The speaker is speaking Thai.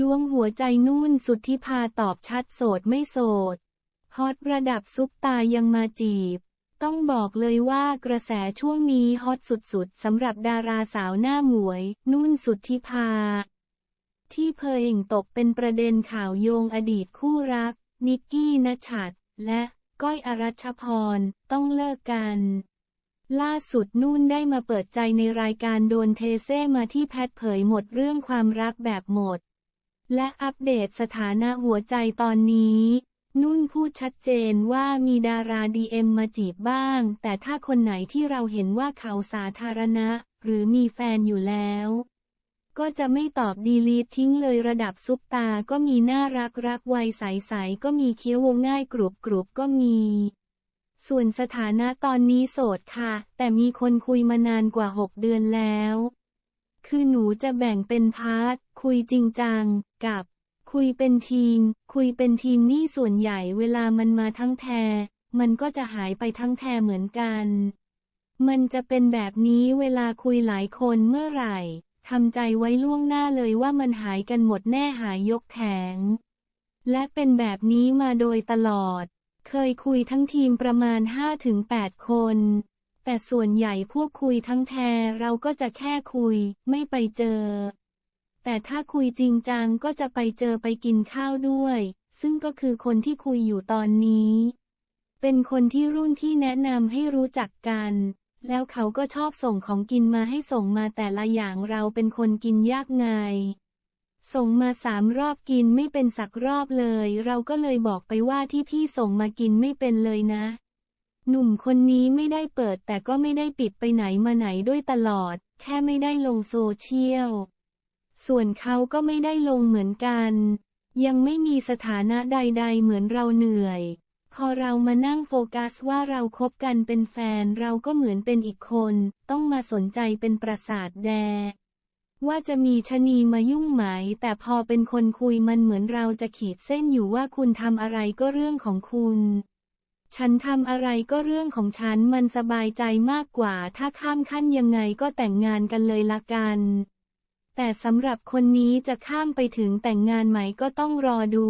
ล้วงหัวใจนุ่นสุดที่พาตอบชัดโสดไม่โสด ฮอตระดับซุปตายังมาจีบ ต้องบอกเลยว่ากระแสช่วงนี้ฮอตสุดๆสำหรับดาราสาวหน้าหมวย นุ่นสุดที่พา ที่เพยงตกเป็นประเด็นข่าวโยงอดีตคู่รัก นิกกี้นชัดและก้อยอรัชพร ต้องเลิกกันล่าสุดนุ่นได้มาเปิดใจในรายการโดนเทเซ่มาที่แพทเผยหมดเรื่องความรักแบบหมด และอัปเดตสถานะหัวใจตอนนี้ นุ่นพูดชัดเจนว่ามีดาราดีเอ็มมาจีบบ้าง แต่ถ้าคนไหนที่เราเห็นว่าเขาสาธารณะ หรือมีแฟนอยู่แล้ว ก็จะไม่ตอบดีลีททิ้งเลยระดับซุปตาก็มีน่ารักรักวัยใสๆก็มีเคี้ยววงง่ายกรุบกรุบก็มี ส่วนสถานะตอนนี้โสดค่ะ แต่มีคนคุยมานานกว่า 6 เดือนแล้ว คือหนูจะแบ่งเป็นพาร์ทคุยจริงจัง กับ คุยเป็นทีม คุยเป็นทีมนี่ส่วนใหญ่เวลามันมาทั้งแท มันก็จะหายไปทั้งแทเหมือนกัน มันจะเป็นแบบนี้เวลาคุยหลายคนเมื่อไหร่ทำใจไว้ล่วงหน้าเลยว่ามันหายกันหมดแน่หายยกแขงและเป็นแบบนี้มาโดยตลอด เคยคุยทั้งทีมประมาณ 5-8 คน แต่ส่วนใหญ่พวกคุยทั้งแทเราก็จะแค่คุย ไม่ไปเจอ แต่ถ้าคุยจริงจังก็จะไปเจอไปกินข้าวด้วย ซึ่งก็คือคนที่คุยอยู่ตอนนี้ เป็นคนที่รุ่นที่แนะนำให้รู้จักกัน แล้วเขาก็ชอบส่งของกินมาให้ส่งมาแต่ละอย่างเราเป็นคนกินยากไงส่งมาสามรอบกินไม่เป็นสักรอบเลย เราก็เลยบอกไปว่าที่พี่ส่งมากินไม่เป็นเลยนะ หนุ่มคนนี้ไม่ได้เปิดแต่ก็ไม่ได้ปิดไปไหนมาไหนด้วยตลอด แค่ไม่ได้ลงโซเชียล ส่วนเขาก็ไม่ได้ลงเหมือนกัน ยังไม่มีสถานะใด ๆ เหมือนเราเหนื่อย พอเรามานั่งโฟกัสว่าเราคบกันเป็นแฟนเราก็เหมือนเป็นอีกคน ต้องมาสนใจเป็นประสาทแด ว่าจะมีชะนีมายุ่งไหม แต่พอเป็นคนคุยมันเหมือนเราจะขีดเส้นอยู่ว่าคุณทำอะไรก็เรื่องของคุณ ฉันทำอะไรก็เรื่องของฉันมันสบายใจมากกว่า ถ้าข้ามขั้นยังไงก็แต่งงานกันเลยละกัน แต่สำหรับคนนี้จะข้ามไปถึงแต่งงานไหมก็ต้องรอดู